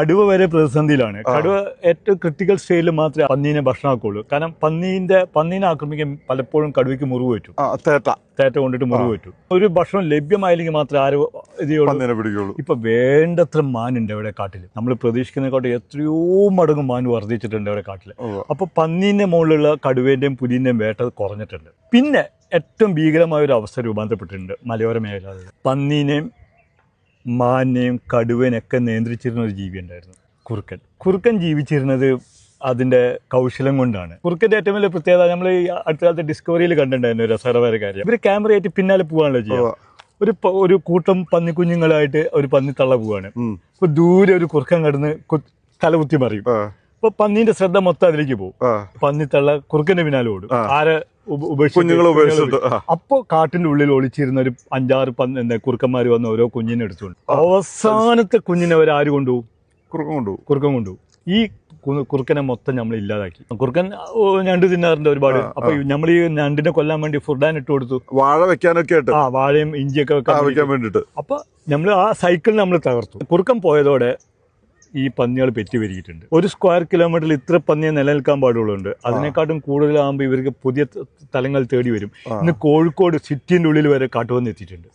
കടുവ വരെ പ്രതിസന്ധിയിലാണ്. കടുവ ഏറ്റവും ക്രിട്ടിക്കൽ സ്റ്റേജിൽ മാത്രമേ പന്നീനെ ഭക്ഷണമാക്കുള്ളൂ. കാരണം പന്നീന്റെ പന്നീനെ ആക്രമിക്കാൻ പലപ്പോഴും കടുവയ്ക്ക് മുറിവ് പറ്റും. തേറ്റ. തേട്ട തേറ്റ കൊണ്ടിട്ട് മുറിവ് പറ്റും. ഒരു ഭക്ഷണം ലഭ്യമായില്ലെങ്കിൽ മാത്രമേ ആരും ഇത് ചെയ്യുള്ളൂ? പന്നിനെ പിടിക്കുള്ളൂ ഇപ്പൊ വേണ്ടത്ര മാനുണ്ട് അവിടെ കാട്ടിൽ നമ്മൾ പ്രതീക്ഷിക്കുന്നതിനെക്കാട്ടും എത്രയോ മടങ്ങ് മാൻ വർദ്ധിച്ചിട്ടുണ്ട് അവിടെ കാട്ടിൽ. അപ്പൊ പന്നീന്റെ മുകളിലുള്ള കടുവേന്റെയും പുലിന്റെയും വേട്ട കുറഞ്ഞിട്ടുണ്ട്. പിന്നെ ഏറ്റവും ഭീകരമായ ഒരു അവസ്ഥ രൂപാന്തരപ്പെട്ടിട്ടുണ്ട് മലയോര മേഖലകളിൽ. പന്നീനെയും മാനിനെയും കടുവനൊക്കെ നിയന്ത്രിച്ചിരുന്ന ഒരു ജീവി ഉണ്ടായിരുന്നു. കുറുക്കൻ. കുറുക്കൻ ജീവിച്ചിരുന്നത് അതിന്റെ കൗശലം കൊണ്ടാണ്. കുറുക്കന്റെ ഏറ്റവും വലിയ പ്രത്യേകത നമ്മൾ ഈ അടുത്ത കാലത്ത് ഡിസ്കവറിയിൽ കണ്ടിട്ടുണ്ടായിരുന്നു രസകരമായ കാര്യം. ഇവർ ക്യാമറയായിട്ട് പിന്നാലെ പോകാണല്ലോ ചെയ്യുക. ഒരു ഒരു കൂട്ടം പന്നിക്കുഞ്ഞുങ്ങളായിട്ട് ഒരു പന്നിത്തള്ള പോവാണ്. അപ്പൊ ദൂരെ ഒരു കുറുക്കൻ കടന്ന് തല തലകുത്തി മറിയും. ആ, പന്നിന്റെ ശ്രദ്ധ മൊത്തം അതിലേക്ക് പോകും. പന്നിത്തള്ള കുറുക്കന്റെ പിന്നാലെ ഓടും. ആരെ ഉപ- ഉപേക്ഷിച്ചിട്ട് കുഞ്ഞുങ്ങളെ ഉപേക്ഷിച്ചിട്ട് അപ്പോ കാട്ടിന്റെ ഉള്ളിൽ ഒളിച്ചിരുന്ന ഒരു അഞ്ചാറ് എന്താ കുറുക്കന്മാർ വന്ന് ഓരോ കുഞ്ഞിനെ എടുത്തുകൊണ്ട് അവസാനത്തെ കുഞ്ഞിനെ അവർ ആര് കൊണ്ടുപോകും? കുറുക്കൻ കൊണ്ടുപോകും. കുറുക്കൻ കൊണ്ടുപോകും. ഈ കുറുക്കനെ മൊത്തം നമ്മൾ ഇല്ലാതാക്കി. കുറുക്കൻ ഞണ്ട് തിന്നാറുണ്ട് ഒരുപാട്. അപ്പൊ നമ്മൾ ഈ ഞണ്ടിനെ കൊല്ലാൻ വേണ്ടി ഫുർഡാൻ ഇട്ട് കൊടുത്തു. വാഴ വെക്കാനൊക്കെ ആയിട്ട്. ആ വാഴയും ഇഞ്ചിയൊക്കെ വെക്കാൻ വേണ്ടിട്ട് അപ്പൊ നമ്മൾ ആ സൈക്കിൾ നമ്മൾ തകർത്തു. കുറുക്കൻ പോയതോടെ ഈ പന്നികൾ പെറ്റി വരികിട്ടുണ്ട് ഒരു സ്ക്വയർ കിലോമീറ്ററിൽ ഇത്ര പന്നിയെ നിലനിൽക്കാൻ പാടുള്ളുണ്ട് അതിനെക്കാട്ടും കൂടുതലാകുമ്പോൾ ഇവർക്ക് പുതിയ സ്ഥലങ്ങൾ തലങ്ങൾ തേടി വരും ഇന്ന് കോഴിക്കോട് സിറ്റിന്റെ ഉള്ളിൽ വരെ കാട്ടുപന്നി എത്തിയിട്ടുണ്ട്.